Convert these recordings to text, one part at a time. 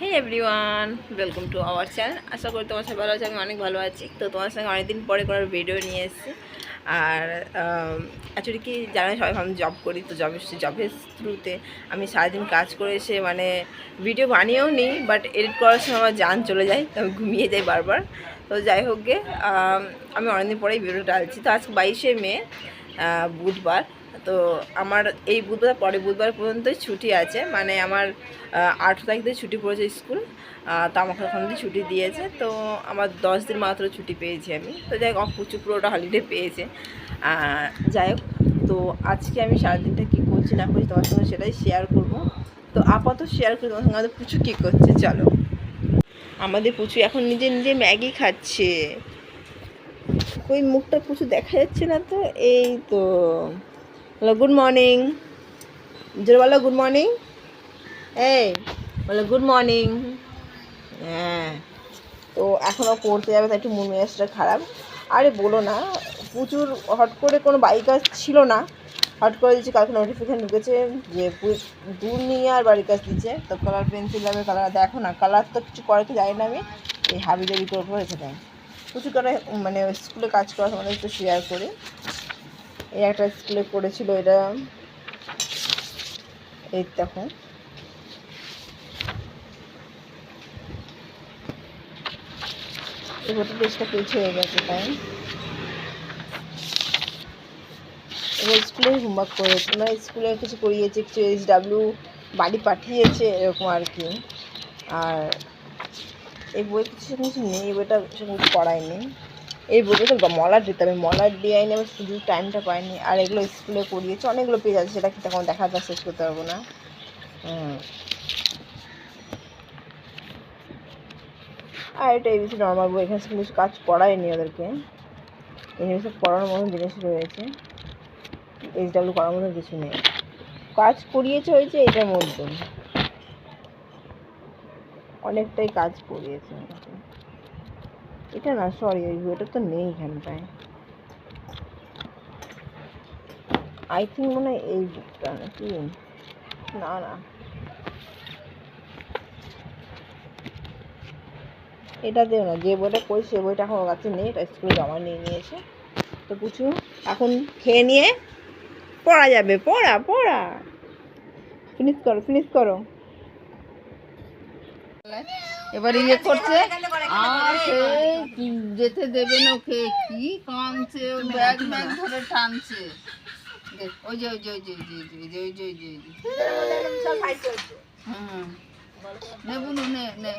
Hey everyone welcome to our channel আশা করি তোমার সবাই ভালো আছে, আমি অনেক ভালো আছি। তো তোমার সঙ্গে অনেকদিন পরে করার ভিডিও নিয়ে এসেছি। আর অ্যাকচুয়ালি কি জানো, সবাই আমি জব করি তো জবের জবের থ্রুতে আমি সারাদিন কাজ করে এসে মানে ভিডিও বানিয়েও নিই বাট এডিট করার সময় আমার যান চলে যায় আমি ঘুমিয়ে যাই বারবার। তো যাই হোক গে, আমি অনেকদিন পরেই ভিডিওটা ডালছি তো আজকে বাইশে মে বুধবার। তো আমার এই বুধবার পরে বুধবার পর্যন্তই ছুটি আছে। মানে আমার আঠেরো তারিখ থেকে ছুটি পড়েছে স্কুল। তো আমাকে ওখান ছুটি দিয়েছে। তো আমার দশ দিন মাত্র ছুটি পেয়েছি আমি। তো যাই হোক প্রচুর পুরোটা হলিডে পেয়েছে। যাই হোক, তো আজকে আমি সারাদিনটা কী করছি, না করছি তোমার সঙ্গে সেটাই শেয়ার করব। তো আপাতত শেয়ার করি, তোমার সঙ্গে আমাদের পুচু কী করছে, চলো। আমাদের পুচু এখন নিজে নিজে ম্যাগি খাচ্ছে। ওই মুখটা পুচু দেখা যাচ্ছে না তো, এই তো। বলো গুড মর্নিং জোরে বলো গুড মর্নিং এই বলো গুড মর্নিং হ্যাঁ তো এখনও পড়তে যাবে, তাই একটু মন মেজাজটা খারাপ। আরে বলো না, প্রচুর হট করে কোনো বাইক কাজ ছিল না। হট করে দিচ্ছে কালকে নোটিফিকেশন ঢুকেছে যে দূর নিয়ে আর বাড়ির কাজ দিচ্ছে। তো কালার পেন্সিল যাবে কালার দেখো না কালার তো কিছু করে তো জানি না আমি। এই হাবি জাবি করে করে দেয় প্রচুর করে মানে স্কুলে কাজ করার সময় একটু শেয়ার করি। এই একটা স্কুলে করেছিল এটা। এই দেখো। এবার হয়ে গেছে, তাই এবার স্কুলে করেছে স্কুলে কিছু করিয়েছে, কিছু এইচ বাড়ি পাঠিয়েছে, এরকম আর কি। আর এই বই কিছু কিছু নেই, এই বইটা সেরকম করায়নি এই বইটা তো মলার দিতে হবে, মলার দিয়ে আইনি আমি শুধু টাইমটা পাইনি। আর এগুলো স্কুলে করিয়েছে, অনেকগুলো পেজ আছে, সেটা কিন্তু দেখা যায় শেষ করতে পারব না। আর এটা এবিসি নর্মাল বই, এখানে কিছু কাজ পড়ায়নি ওদেরকে। এখানে পড়ানোর মতন জিনিস রয়েছে। এইচ ডাব্লিউ করার মতন কিছু নেই। কাজ করিয়েছে হয়েছে এটার মধ্যে অনেকটাই কাজ করিয়েছে। এটা না সরি ওই বইটা তো নেই এখানটায়। আই থিঙ্ক মনে হয় এই বুকটা নাকি? না না। এটা দেও না, যে বইটা কই, সে বইটা এখন ওর কাছে নেই, এটা স্কুলে জমা নিয়ে নিয়েছে। তো পুচু এখন খেয়ে নিয়ে পড়া যাবে, পড়া পড়া। ফিনিশ করো ফিনিশ করো। এবার ইয়ে করছে। আর সে যেতে দেবে না ওকে? কি কামছে? ও ব্যাগ ব্যাগ ধরে টানছে। ওই যে ওই যে ওই যে ওই যে ওই যে ওই যে ওই যে ওই যে। হুম। নে বুনু নে নে।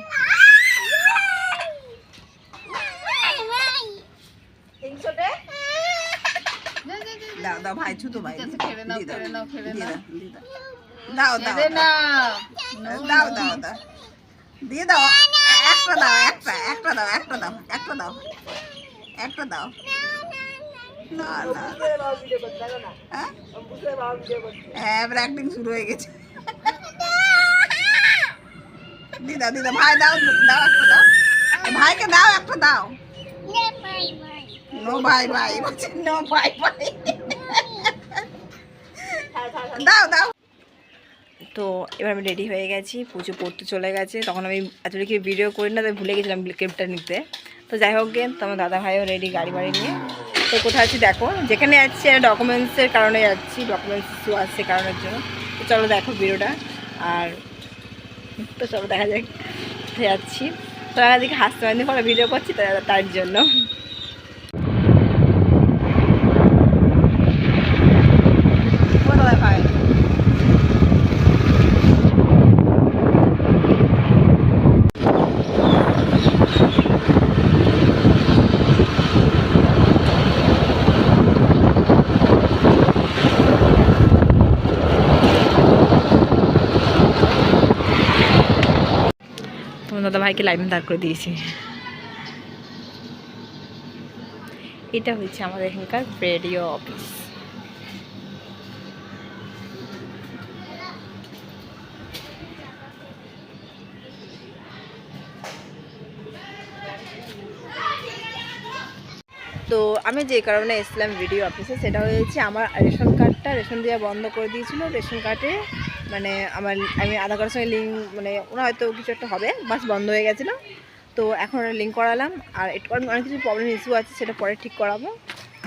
দাও দাও ভাই ছুতো ভাই। খেলে নাও, খেলে নাও, খেলে নাও। দাও, দাও। দাও দাও দাও। নাও। দাও দাও দাও দিয়ে দাও একটা দাও একটা একটা দাও একটা দাও একটা দাও একটা দাও না না হ্যাঁ? হ্যাঁ এবার একদিন শুরু হয়ে গেছে দিদা দিদা ভাই দাও দাও একটা দাও এ ভাইকে দাও একটা দাও নো ভাই ভাই বলছে নো ভাই ভাই দাও দাও তো এবার আমি রেডি হয়ে গেছি, পুজো পড়তে চলে গেছে। তখন আমি এতটা কি ভিডিও করি না, তাই ভুলে গেছিলাম ক্লিপটা নিতে। তো যাই হোক গে, তো আমার দাদা ভাইও রেডি গাড়ি বাড়ি নিয়ে। তো কোথায় আছি দেখো, যেখানে যাচ্ছি ডকুমেন্টসের কারণে যাচ্ছি ডকুমেন্টস ইস্যু আসছে কারণের জন্য। তো চলো দেখো ভিডিওটা আর তো চলো দেখা যাক যাচ্ছি তো দিকে হাসতে পারিনি, পরে ভিডিও করছি তার জন্য ও দাদা ভাই তোমার দাদা ভাইকে লাইন দাঁড় করে দিয়েছি। এটা হচ্ছে আমাদের এখানকার রেডিও অফিস তো আমি যে কারণে এসলাম ভিডিও অফিসে সেটা হয়েছে আমার রেশন কার্ডটা রেশন দেওয়া বন্ধ করে দিয়েছিল। রেশন কার্ডে মানে আমার, আমি আধার কার্ডের সঙ্গে লিঙ্ক মানে ওরা হয়তো কিছু একটা হবে বাস বন্ধ হয়ে গেছিল। তো এখন ওরা লিঙ্ক করালাম, আর একটু অনেক কিছু প্রবলেম ইস্যু আছে, সেটা পরে ঠিক করাবো।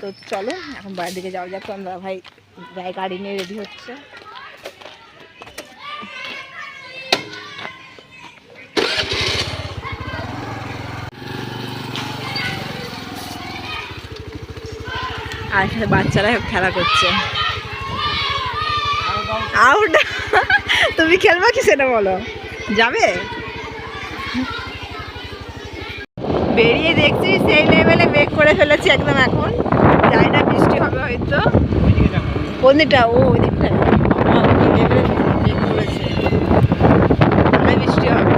তো চলো, এখন বাইরের দিকে যাওয়া যাক তো আমরা ভাই গায়ে গাড়ি নিয়ে রেডি হচ্ছে। আর বাচ্চারা খেলা করছে। আউট তুমি খেলবা কি সেটা বলো? যাবে? বেরিয়ে দেখছি সেই লেভেলে মেক করে ফেলেছি একদম এখন। জানি না বৃষ্টি হবে হয়তো। কোন দিকটা ও ওই দিকটা বাবা, কি level এ মেঘ করেছে। মনে হয় বৃষ্টি হবে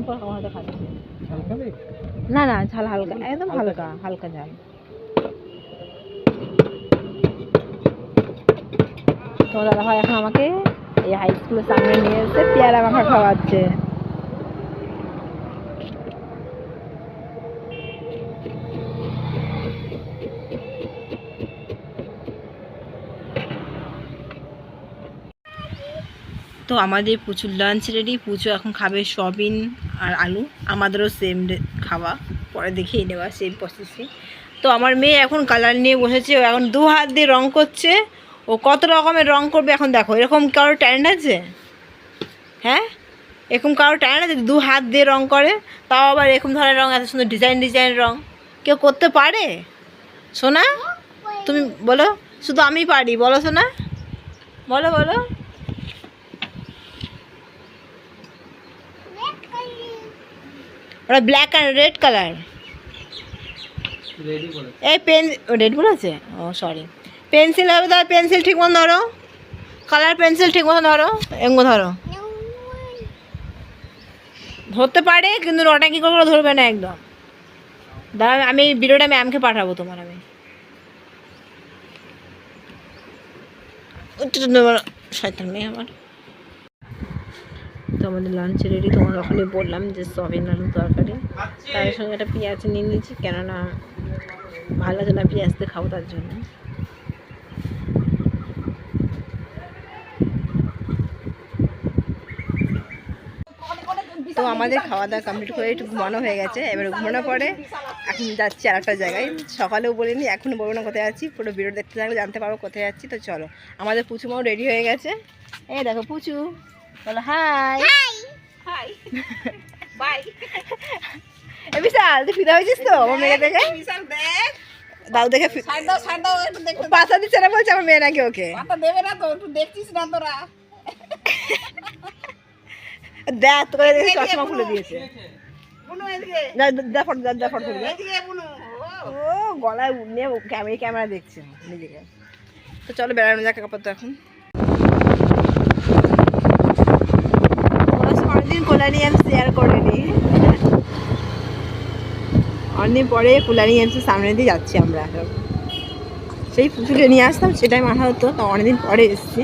অনেক পর দাওয়া খাচ্ছি না না ঝাল হালকা একদম হালকা হালকা ঝাল। তোমার দাদা ভাই এখন আমাকে এই হাই স্কুলের সামনে নিয়ে এসে পেয়ারা মাখা খাওয়াচ্ছে। তো আমাদের প্রচুর লাঞ্চ রেডি পুজো এখন খাবে সয়াবিন আর আলু। আমাদেরও সেম খাওয়া। পরে দেখিয়ে নেওয়া সেম প্রসেসে তো আমার মেয়ে এখন কালার নিয়ে বসেছে, ও এখন দু হাত দিয়ে রং করছে। ও কত রকমের রং করবে এখন দেখো। এরকম কারোর ট্যালেন্ট আছে? হ্যাঁ? এরকম কারোর ট্যালেন্ট আছে দু হাত দিয়ে রং করে? তাও আবার এরকম ধরনের রং, এত সুন্দর ডিজাইন ডিজাইন রং। কেউ করতে পারে? সোনা? তুমি বলো। শুধু আমি পারি। বলো সোনা। বলো বলো। ওটা ব্ল্যাক অ্যান্ড রেড কালার এই পেন রেড বলেছে ও সরি পেন্সিল হবে তাহলে পেন্সিল ঠিক মতো ধরো। কালার পেন্সিল ঠিক মতো ধরো। এঙ্গো ধরো। ধরতে পারে কিন্তু ওটা কি করে ধরবে না একদম। দাঁড়া আমি ভিডিওটা ম্যামকে পাঠাবো তোমার আমি। শয়তান মেয়ে আমার। তো আমাদের লাঞ্চ রেডি তোমার ওখানে বললাম যে সবিন আলু তরকারি। তার সঙ্গে একটা পেঁয়াজ নিয়ে নিয়েছি, কেননা ভালো লাগে না পেঁয়াজ দিয়ে খাব তার জন্য। তো আমাদের খাওয়া দাওয়া কমপ্লিট করে একটু ঘুমানো হয়ে গেছে, এবার ঘুমানোর পরে এখন যাচ্ছি আর একটা জায়গায়। সকালেও বলিনি, এখনও বলব না কোথায় যাচ্ছি পুরো ভিডিও দেখতে থাকলে জানতে পারব কোথায় যাচ্ছি তো চলো। আমাদের পুচু মাও রেডি হয়ে গেছে। এই দেখো পুচু। বলো হাই হাই বাই এ বিশাল তুই ফিদা হয়েছিস তো আমার মেয়ে দেখে। বিশাল দেখ। দাও দেখে পাশা দিচ্ছে না বলছে আমার মেয়ে নাকি ওকে। পাতা দেবে না তো একটু দেখছিস না তোরা। দেখ তোকে দেখে চশমা খুলে দিয়েছে। ও ও গলায় নিয়ে ক্যামেরা ক্যামেরা দেখছে নিজেকে। তো চলো বেড়ানো যাক আপাতত এখন। অনেকদিন কোলানি করে শেয়ার অনেক পরে কোলানি এমসের সামনে দিয়ে যাচ্ছি আমরা। সেই পুজোটা নিয়ে আসতাম, সেটাই মাথা হতো, তো অনেকদিন পরে এসেছি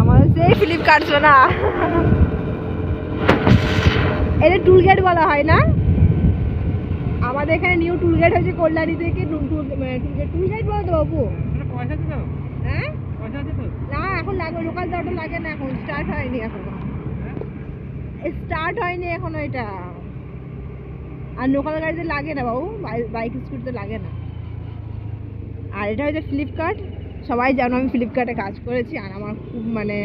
আমাদের ফ্লিপকার্ট না? এটা টুল গেট বলা হয় না? আমাদের এখানে নিউ টুল গেট হয়েছে কল্যাণী থেকে টুল টুল গেট টুল গেট বলো তো বাবু। হ্যাঁ? না এখন লাগে লোকাল যাওয়াটা লাগে না এখন স্টার্ট হয়নি এখনও। স্টার্ট হয়নি এখনও এটা। আর লোকাল গাড়িতে লাগে না বাবু বাইক স্কুটিতে লাগে না। আর এটা হচ্ছে ফ্লিপকার্ট সবাই জানো আমি ফ্লিপকার্টে কাজ করেছি আর আমার খুব মানে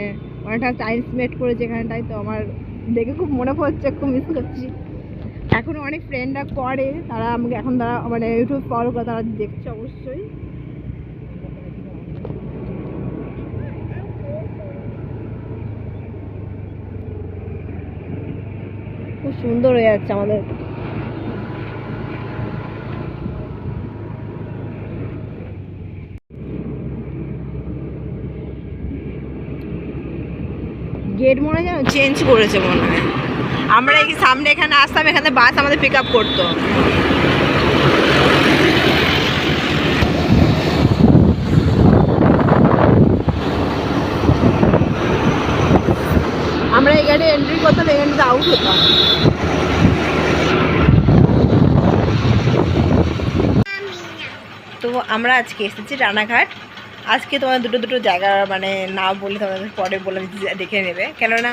অনেকটা টাইম স্পেন্ড করেছি এখানটায় তো আমার দেখে খুব মনে পড়ছে, খুব মিস করছি। এখন অনেক ফ্রেন্ডরা করে, তারা আমাকে এখন তারা মানে ইউটিউব ফলো করে, তারা দেখছে অবশ্যই। খুব সুন্দর হয়ে যাচ্ছে আমাদের। গেট মনে যেন চেঞ্জ করেছে মনে হয়। আমরা এই সামনে এখানে আসতাম, এখানে বাস আমাদের পিক আপ করতো। আমরা এই গাড়ি এন্ট্রি করতাম গাড়িতে আউট হতাম। তো আমরা আজকে এসেছি রানাঘাট। আজকে তোমার দুটো দুটো জায়গা মানে না বলে তোমাদের পরে বলে দেখে নেবে। কেননা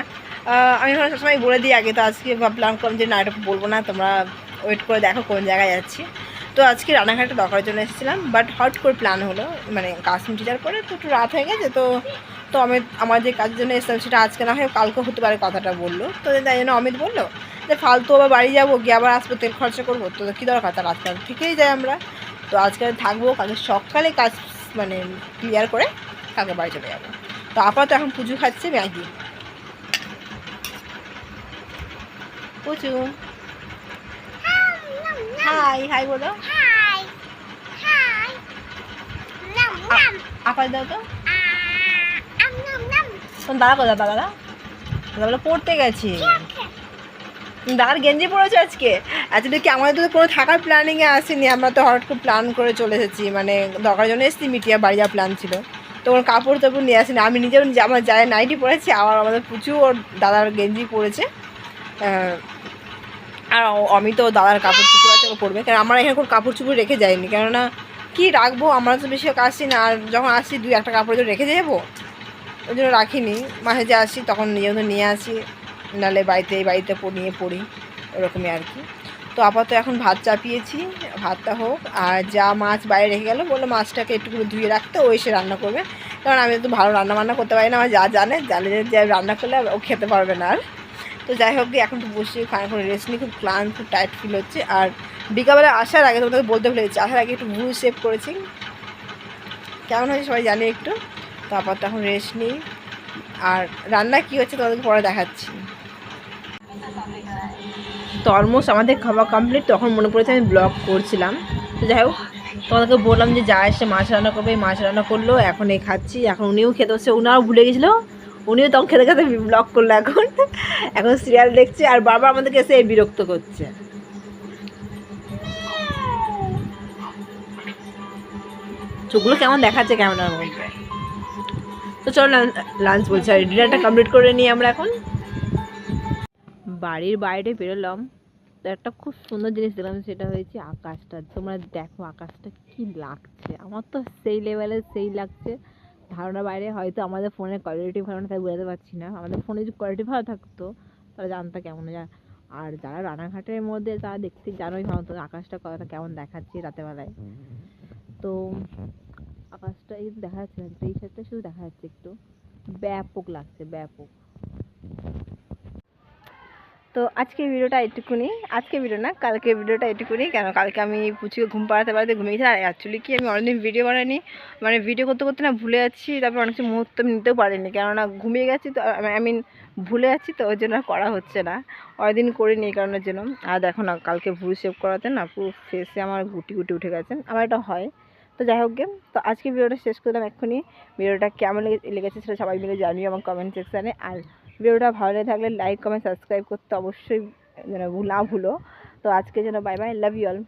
আমি ভাবলাম সবসময় বলে দিই, আগে তো আজকে ভাবলাম করলাম যে না, এটা বলব না, তোমরা ওয়েট করে দেখো কোন জায়গায় যাচ্ছি। তো আজকে রানাঘাটে দরকারের জন্য এসেছিলাম বাট হট করে প্ল্যান হলো মানে কাজ মিটিটার পরে তো একটু রাত হয়ে গেছে, তো তো আমি, আমার যে কাজের জন্য এসেছিলাম সেটা আজকে না হয় কালকে হতে পারে কথাটা বলল। তো তাই জন্য অমিত বলল যে, ফালতু আবার বাড়ি যাব, গিয়ে আবার আসব, তেল খরচা করব। তো কী দরকার তার? আজকে থেকেই যাই আমরা। তো আজকে থাকব, কালকে সকালে কাজ মানে ক্লিয়ার করে কালকে বাড়ি চলে যাব। তো আপাতত এখন পুজো খাচ্ছে ম্যাগি। পুজো হাই হাই বলো. আপাত দাও তো. দাদা কোথায় দাদা দাদা বলে, পড়তে গেছি। দাদার গেঞ্জি পড়েছে আজকে? অ্যাকচুয়ালি কি আমাদের তো কোনো থাকার প্ল্যানিংয়ে আসেনি, আমরা তো হঠাৎ করে প্ল্যান করে চলে এসেছি মানে দরকার জন্য এসেছি, মিটিয়া বাড়ি যাওয়ার প্ল্যান ছিল। তো ওর কাপড় টাপড় নিয়ে আসিনি, আমি নিজেও নিজে- আমার যায় নাইটি পরেছি, আবার আমাদের প্রচুর ওর দাদার গেঞ্জি পরেছে। আর আমি তো দাদার কাপড় চুপড় আছে পরবে। কারণ আমরা এখানে কোনো কাপড় চুপড় রেখে যাইনি, কেননা কি রাখব? আমরা তো বেশি আসি না, আর যখন আসি দুই একটা কাপড় রেখে যাব? ওই জন্য রাখিনি। মাঝে যে আসি, তখন মতো নিয়ে আসি। নাহলে বাড়িতে, এই বাড়িতে নিয়ে পড়ি, ওরকমই আর কি। তো আপাতত এখন ভাত চাপিয়েছি, ভাতটা হোক। আর যা মাছ বাইরে রেখে গেলো, বলল মাছটাকে একটু ধুয়ে রাখতে, ও এসে রান্না করবে। কারণ আমি তো ভালো রান্না বান্না করতে পারি না, আমার যা জানে জানে যে রান্না করলে ও খেতে পারবে না আর। তো যাই হোক এখন তো বসে খানিক্ষণ রেস্ট নিয়ে খুব ক্লান্ত, খুব টাইট ফিল হচ্ছে। আর বিকালবেলা আসার আগে তোমাদের বলতে ভুলে গেছি আসার আগে একটু ভুল সেভ করেছি। কেমন হয়েছে সবাই জানি একটু। তারপর তখন রেস্ট নিই। আর রান্না কি হচ্ছে তোমাদেরকে পরে দেখাচ্ছি। তো অলমোস্ট আমাদের খাওয়া কমপ্লিট তখন মনে পড়েছে আমি ব্লগ করছিলাম। তো যাই হোক, তোমাদেরকে বললাম যে যা এসে মাছ রান্না করবে মাছ রান্না করল, এখন এই খাচ্ছি। এখন উনিও খেতে হচ্ছে উনাও ভুলে গেছিল, উনিও তখন খেতে খেতে ব্লগ করল এখন। এখন সিরিয়াল দেখছে, আর বারবার আমাদেরকে এসে বিরক্ত করছে। চোখগুলো কেমন দেখাচ্ছে ক্যামেরার মধ্যে? তো চলো লাঞ্চ বলছি। আর ডিনারটা কমপ্লিট করে নিই আমরা এখন। বাড়ির বাইরে বেরোলাম, তো একটা খুব সুন্দর জিনিস দেখলাম, সেটা হয়েছে আকাশটা। তোমরা দেখো আকাশটা কি লাগছে। আমার তো সেই লেভেলে সেই লাগছে। ধারণা বাইরে, হয়তো আমাদের ফোনের কোয়ালিটি ভালো না, তাই বোঝাতে পারছি না। আমাদের ফোনে যদি কোয়ালিটি ভালো থাকতো, তাহলে জানতো কেমন যা আর যারা রানাঘাটের মধ্যে, তারা দেখতে জানোই ভালো তো আকাশটা কতটা কেমন দেখাচ্ছে রাতেবেলায়। তো আকাশটা এই দেখা যাচ্ছে এই সাইডটা শুধু দেখা যাচ্ছে একটু। ব্যাপক লাগছে, ব্যাপক। তো আজকে ভিডিওটা এটুকুনি। আজকে ভিডিও না কালকে ভিডিওটা এটুকুনি। কেন কালকে আমি পুচুকে ঘুম পাড়াতে পাড়াতে ঘুমিয়েছি আর অ্যাকচুয়ালি কি আমি অনেকদিন ভিডিও বানাইনি। মানে ভিডিও করতে করতে না ভুলে যাচ্ছি। তারপর অনেক কিছু মুহূর্ত আমি নিতেও পারিনি। কেননা ঘুমিয়ে গেছি তো আই মিন ভুলে যাচ্ছি তো, ওই জন্য করা হচ্ছে না। অনেকদিন করিনি এই কারণের জন্য। আর দেখো না, কালকে ভুল সেভ করাতে না পুরো ফেসে আমার গুটি গুটি উঠে গেছে। আমার এটা হয়। তো যাই হোক গে, তো আজকে ভিডিওটা শেষ করলাম এক্ষুনি। ভিডিওটা কেমন লেগে- লেগেছে সেটা সবাই মিলে জানিও আমার কমেন্ট সেকশানে আর ভিডিওটা ভালো লেগে থাকলে লাইক কমেন্ট সাবস্ক্রাইব করতে অবশ্যই যেন না ভুলো। তো আজকে যেন bye bye love you all